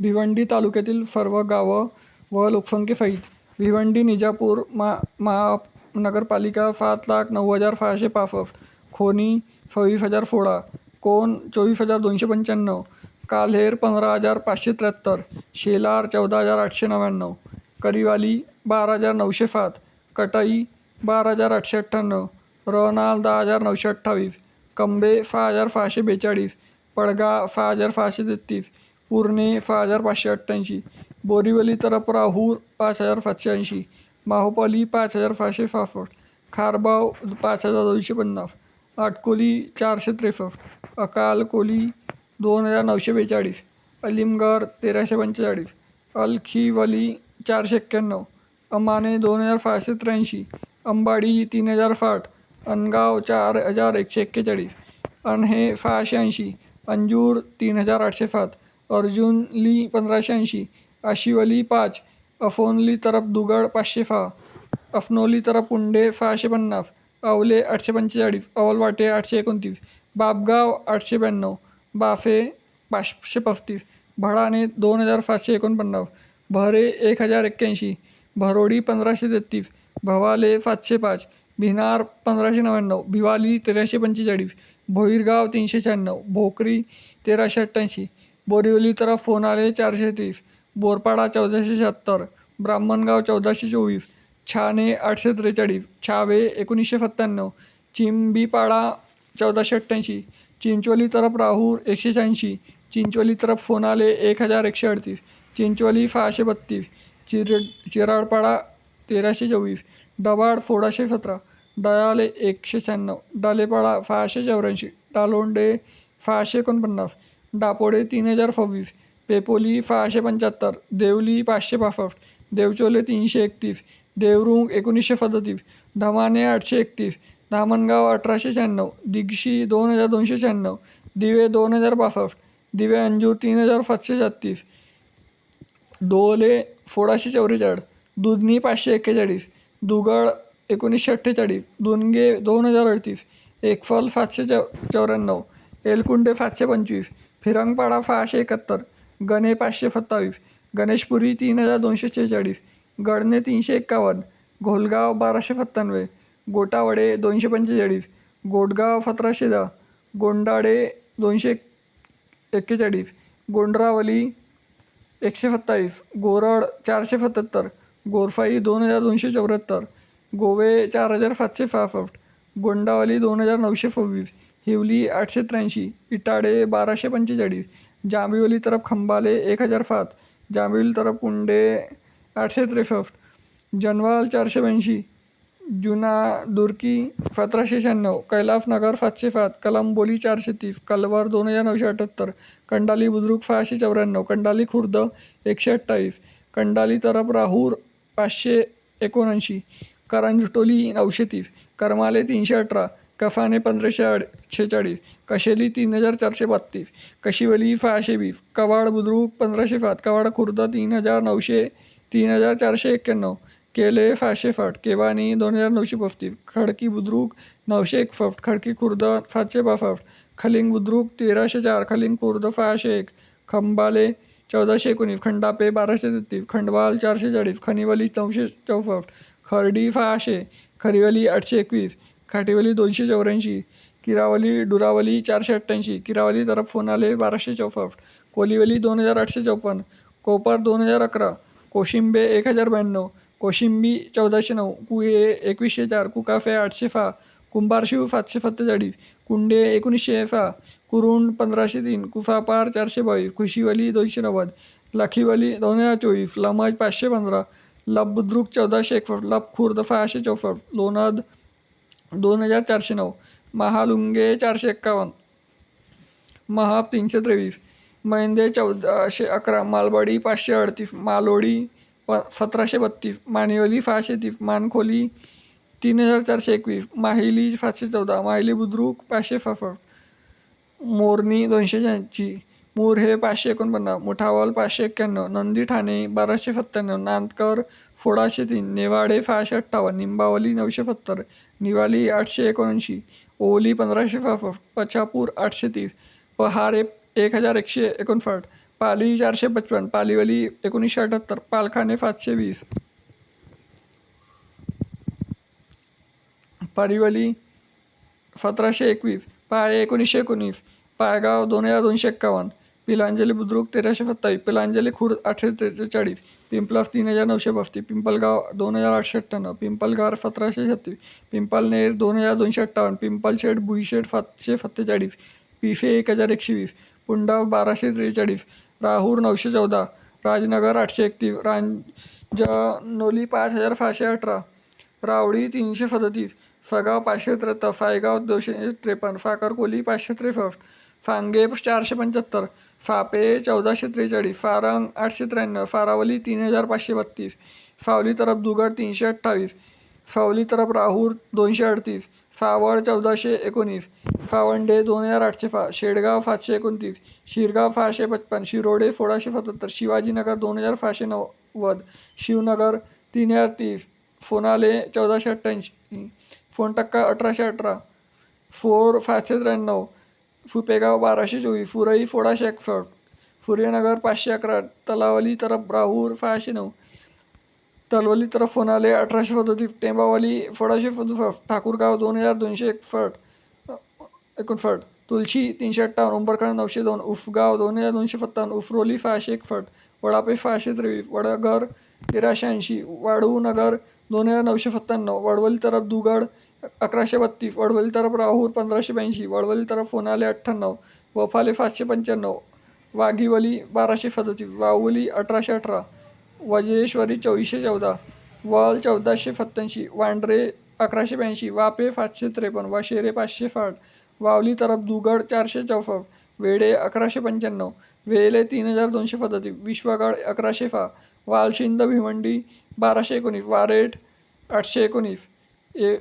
भिवंडी तालुक्यातील सर्व गावं व लोकसंख्ये सहित भिवंडी निजापूर मा महानगरपालिका सात लाख नऊ हजार सहाशे पासष्ट. खोनी सव्वीस हजार सोळा. कोण चोवीस हजार दोनशे पंच्याण्णव. काल्हेर पंधरा हजार पाचशे त्र्याहत्तर. शेलार चौदा हजार आठशे नव्याण्णव. करिवाली बारा हजार नऊशे सात. कटाई बारा हजार आठशे अठ्ठ्याण्णव. रनाल दहा हजार नऊशे अठ्ठावीस. कंबे सहा हजार सहाशे बेचाळीस. पडगा सहा हजार सहाशे तेहतीस. पूर्णे सहा हजार पाचशे अठ्ठ्याऐंशी बोरिवली तरफ राहूर पाच हजार सातशे ऐंशी माहुपाली पाच हजार सहाशे सहासष्ट खारबाव पाच हजार दोनशे पन्नास आटकोली चारशे त्रेसष्ट अकालकोली दोन हजार नऊशे बेचाळीस अलिमगड तेराशे पंचेचाळीस अलखीवली चारशे एक्क्याण्णव अमाने दोन हजार सहाशे त्र्याऐंशी अंबाडी तीन हजार साठ अनगाव चार हजार एकशे एक्केचाळीस अनहे सहाशे ऐंशी अंजूर तीन हजार आठशे सात अर्जुनली पंधराशे ऐंशी आशिवली पाच अफोनली तरफ दुगड पाचशे सहा अफनोली तरफ पुंडे सहाशे पन्नास आवले आठशे पंचेचाळीस अवलवाटे आठशे एकोणतीस बापगाव आठशे ब्याण्णव बाफे पाचशे पस्तीस भडाणे दोन हजार सातशे एकोणपन्नास भरे एक हजार एक्क्याऐंशी भरोडी पंधराशे तेहतीस भवाले सातशे पाच भिनार पंधराशे नव्याण्णव भिवाली तेराशे पंचेचाळीस भोईरगाव तीनशे शहाण्णव भोकरी तेराशे अठ्ठ्याऐंशी बोरिवली तरफ फोनाले चारशे तीस बोरपाडा चौदाशे शहात्तर ब्राह्मणगाव चौदाशे चोवीस छाणे आठशे त्रेचाळीस छावे एकोणीसशे सत्त्याण्णव चिंबीपाडा चौदाशे अठ्ठ्याऐंशी चिंचोली तरफ राहूर एकशे शहाऐंशी चिंचोली तरफ फोनाले एक हजार एकशे अडतीस चिंचोली सहाशे बत्तीस चिर चिराडपाडा तेराशे चोवीस डबाड सोळाशे सतरा डयाले एकशे शहाण्णव डालेपाडा सहाशे चौऱ्याऐंशी डालोंडे सहाशे एकोणपन्नास डापोडे तीन हजार सव्वीस पेपोली सहाशे पंच्याहत्तर देवली पाचशे पासष्ट देवचोले तीनशे एकतीस देवरुंग एकोणीसशे सदतीस धमाने आठशे एकतीस धामणगाव अठराशे शहाण्णव दिगशी दोन हजार दोनशे शहाण्णव दिवे दोन हजार बासष्ट दिवे अंजूर तीन हजार सातशे छत्तीस डोले सोळाशे चौवेचाळीस दुधनी पाचशे एक्केचाळीस दुगड एकोणीसशे अठ्ठेचाळीस दुनगे दोन हजार अडतीस एकफल सातशे चौ चौऱ्याण्णव एलकुंडे सातशे पंचवीस फिरंगपाडा सहाशे एकाहत्तर गणे पाचशे सत्तावीस गणेशपुरी तीन हजार दोनशे शेहेचाळीस गडणे तीनशे एक्कावन्न घोलगाव बाराशे सत्त्याण्णव गोटावडे दोनशे पंचेचाळीस गोडगाव सतराशे दहा गोंडाडे दोनशे एक्केचाळीस गोंडरावली एकशे सत्तावीस गोरड चारशे सत्याहत्तर गोरफाई दोन हजार दोनशे चौऱ्याहत्तर गोवे चार हजार सातशे सहासष्ट गोंडावली दोन हजार नऊशे सव्वीस हिवली आठशे त्र्याऐंशी इटाडे बाराशे पंचेचाळीस जांबिवली तरफ खंबाले एक हजार सात जांबिवली तरफ कुंडे आठशे त्रेसष्ट जनवाल चारशे ब्याऐंशी जुना दुर्की सतराशे शहाण्णव कैलासनगर सातशे सात कलंबोली चारशे तीस कलवर दोन हजार नऊशे अठ्ठ्याहत्तर कंडाली बुद्रुक सहाशे चौऱ्याण्णव कंडाली खुर्द एकशे अठ्ठावीस कंडाली तरफ राहूर पाचशे एकोणऐंशी करंजटोली नऊशे तीस करमाले तीनशे अठरा कफाने पंधराशे आड शेहेचाळीस कशेली तीन हजार चारशे बत्तीस. कशिवली सहाशे वीस. कवाड बुद्रुक पंधराशे सात. कवाड खुर्द तीन हजार नऊशे तीन हजार चारशे एक्क्याण्णव. केले सहाशे साठ केवानी दोन हजार नऊशे पस्तीस. खडकी बुद्रुक नऊशे एकसष्ट. खडकी खुर्द सातशे बासष्ट. खलिंग बुद्रुक तेराशे चार. खलिंग खुर्द सहाशे एक. खंबाले चौदाशे एकोणीस. खंडापे बाराशे तेहतीस. खंडवाल चारशे चाळीस. खनिवली नऊशे चौसष्ट. खर्डी सहाशे. खरिवली आठशे एकवीस. खाटिवली दोनशे चौऱ्याऐंशी किरावली डुरावली चारशे अठ्ठ्याऐंशी किरावली तरफ फोनाले बाराशे चौसष्ट कोलिवली दोन हजार आठशे चौपन्न कोपर दोन हजार अकरा कोशिंबे एक हजार ब्याण्णव कोशिंबी चौदाशे नऊ कुये एकवीसशे चार कुकाफे आठशे सहा कुंभारशिव सातशे सत्तेचाळीस कुंडे एकोणीसशे सहा कुरुंड पंधराशे तीन कुफापार चारशे बावीस खुशीवली दोनशे नव्वद लखीवली दोन हजार चोवीस लमज पाचशे पंधरा लबुद्रुक चौदाशे एकसष्ट लब खुर्द सहाशे चौसष्ट लोणद दोन हजार चारशे नऊ. महालुंगे चारशे एक्कावन्न. महाप तीनशे त्रेवीस. मैंदे चौदाशे अकरा. मालवाडी पाचशे अडतीस. मालोडी प सतराशे बत्तीस. मानिवली सहाशे तीस. मानखोली तीन हजार चारशे एकवीस. माहिली सातशे चौदा. माहिली बुद्रुक पाचशे सहासष्ट. मोरनी दोनशे शहाऐंशी. मोर हे पाचशे एकोणपन्नास. मुठावल पाचशे एक्क्याण्णव. नंदी ठाणे बाराशे सत्त्याण्णव. नांदकर सोळाशे तीन नेवाडे सहाशे अठ्ठावन्न निंबावली नऊशे सत्तर निवाली आठशे एकोणऐंशी ओली पंधराशे सहासष्ट पछापूर आठशे तीस पहारे एक हजार एकशे एकोणसाठ पाली चारशे पचपन पालीवली एकोणीसशे अठ्ठ्याहत्तर पालखाने पाचशे वीस. पारिवली सतराशे एकवीस पाळे एकोणीसशे एकोणीस पायगाव दोन हजार दोनशे एक्कावन्न पिलांजली बुद्रुक तेराशे सत्तावीस पिलांजली खुर्द आठशे त्रेचाळीस पिंपलास तीन हजार नऊशे पस्तीस पिंपलगाव दोन हजार आठशे अठ्ठ्याण्णव पिंपलगार सतराशे छत्तीस पिंपलनेर दोन हजार दोनशे अठ्ठावन्न पिंपलशेड भुईशेड सातशे सत्तेचाळीस पिफे एक हजार एकशे वीस पुंडाव बाराशे त्रेचाळीस राहूर नऊशे चौदा राजनगर आठशे एकतीस रांजनोली पाच हजार सहाशे अठरा रावडी तीनशे सदतीस सगाव पाचशे त्र्याहत्तर सायगाव दोनशे त्रेपन्न साखरकोली पाचशे त्रेसष्ट सांगे चारशे पंच्याहत्तर सापे चौदाशे त्रेचाळीस सारंग आठशे त्र्याण्णव सारावली तीन हजार पाचशे बत्तीस सावली तरफ दुगड तीनशे अठ्ठावीस सावली तरफ राहूर दोनशे अडतीस सावळ चौदाशे एकोणीस सावंडे दोन हजार आठशे फा शेडगाव सातशे एकोणतीस शिरगाव सहाशे पचपन शिरोडे सोळाशे सत्याहत्तर शिवाजीनगर दोन हजार सहाशे नव्वद शिवनगर तीन हजार तीस फोनाले चौदाशे अठ्ठ्याऐंशी फोनटक्का अठराशे अठरा फोर सातशे त्र्याण्णव फुपेगाव बाराशे चोवीस फुरई सोळाशे एकसष्ट फुरेनगर पाचशे अकरा तलावली तरफ राहूर सहाशे नऊ तलवली तरफ फोनाले अठराशे पद्धती टेंबावाली फोडाशे सदुसष्ट ठाकूरगाव दोन हजार दोनशे एकसष्ट एकोणसठ तुलशी तीनशे अठ्ठावन्न उंबरखंड नऊशे दोन उफगाव दोन हजार दोनशे सत्तावन्न उफरोली सहाशे एकसष्ट वडापे सहाशे त्रेवीस वडगर तेराशे ऐंशी वाढूनगर दोन हजार नऊशे सत्त्याण्णव वडवली तरफ दुगड अकराशे बत्तीस वडवली तरफ राहूर पंधराशे ब्याऐंशी वडवली तरफ फोनाले अठ्ठ्याण्णव वफाले सातशे पंच्याण्णव वाघिवली बाराशे सदतीस वाहुली अठराशे अठरा वजेश्वरी चोवीसशे चौदा वल चौदाशे सत्त्याऐंशी वांड्रे अकराशे ब्याऐंशी वापे पाचशे त्रेपन्न वाशेरे पाचशे साठ वावली तरफ दुगड चारशे चौसष्ट वेडे अकराशे पंच्याण्णव वेले तीन हजार दोनशे पद्धती विश्वगड अकराशे सहा वालशिंद भिवंडी बाराशे एकोणीस वारेट आठशे एकोणीस ए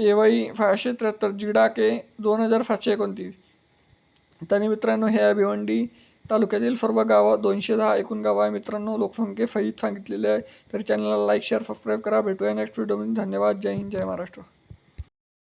एवई सहाशे त्र्याहत्तर जिडाके दोन हजार सातशे एकोणतीस. त्यांनी मित्रांनो ह्या भिवंडी तालुक्यातील सर्व गावं दोनशे दहा एकूण गावं आहे. मित्रांनो लोकसंख्येसहित सांगितलेले आहे. तर चॅनलला लाईक शेअर सबस्क्राईब करा. भेटूया नेक्स्ट व्हिडिओमध्ये धन्यवाद. जय हिंद. जय महाराष्ट्र.